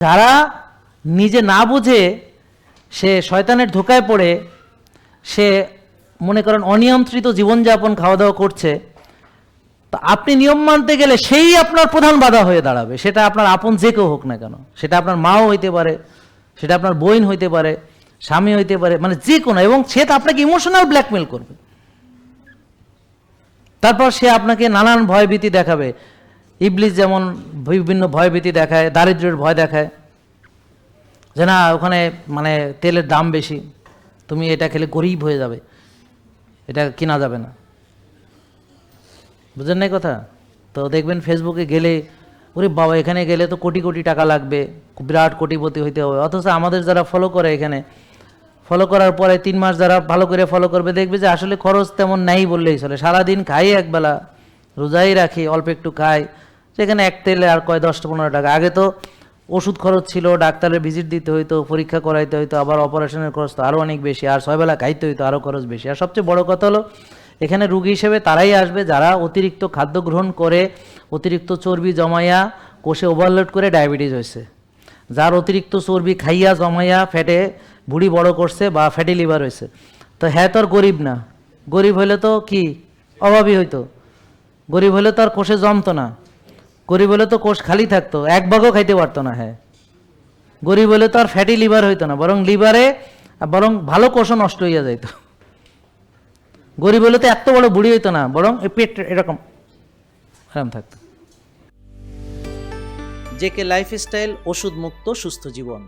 যারা নিজে না বুঝে সে শয়তানের ধোকায় পড়ে, সে মনে করেন অনিয়ন্ত্রিত জীবনযাপন খাওয়া দাওয়া করছে, তো আপনি নিয়ম মানতে গেলে সেই আপনার প্রধান বাধা হয়ে দাঁড়াবে। সেটা আপনার আপন যে কেউ হোক না কেন। সেটা আপনার মাও হইতে পারে, সেটা আপনার বোন হইতে পারে, স্বামী হইতে পারে মানে যে কোনো, এবং সে তো আপনাকে ইমোশনাল ব্ল্যাকমেল করবে। তারপর সে আপনাকে নানান ভয়ভীতি দেখাবে। ইবলিস যেমন বিভিন্ন ভয়ভীতি দেখায়, দারিদ্র্যের ভয় দেখায়, যে না, ওখানে মানে তেলের দাম বেশি, তুমি এটা খেলে গরিব হয়ে যাবে, এটা কিনা যাবে না। বুঝেন নাই কথা? তো দেখবেন ফেসবুকে গেলে, ওরে বাবা, এখানে গেলে তো কোটি কোটি টাকা লাগবে, বিরাট কোটিপতি হইতে হবে। অথচ আমাদের যারা ফলো করে এখানে ফলো করার পরে তিন মাস যারা ভালো করে ফলো করবে, দেখবে যে আসলে খরচ তেমন নেই বললেই চলে। সারাদিন খাই একবেলা, রোজাই রাখি, অল্প একটু খাই সেখানে এক তেলে আর কয় দশটা পনেরো টাকা। আগে তো ওষুধ খরচ ছিল, ডাক্তারের ভিজিট দিতে হইতো, পরীক্ষা করাইতে হইতো, আবার অপারেশনের খরচ তো আরও অনেক বেশি, আর ছয়বেলা খাইতে হইতো আরও খরচ বেশি। আর সবচেয়ে বড় কথা হলো, এখানে রুগী হিসেবে তারাই আসবে যারা অতিরিক্ত খাদ্য গ্রহণ করে, অতিরিক্ত চর্বি জমাইয়া, কোষে ওভারলোড করে ডায়াবেটিস হয়েছে যার অতিরিক্ত চর্বি খাইয়া জমাইয়া ফ্যাটে বুড়ি বড় করছে বা ফ্যাটি লিভার হয়েছে তো হ্যাঁ তো আর গরিব না। গরিব হইলে তো কি? অভাবী হইতো। গরিব হলে তো আর কোষে জমতো না। গরিব হলে তো কোষ খালি থাকতো, এক ভাগও খাইতে পারতো না হ্যাঁ। গরিব হলে তো আর ফ্যাটি লিভার হইতো না, বরং লিভারে বরং ভালো কোষও নষ্ট হইয়া যাইতো। গরিব হলে তো এত বড় বুড়ি হইতো না, বরং পেট এরকম আরাম থাকতো। জেকে লাইফস্টাইল ওষুধ মুক্ত সুস্থ জীবন।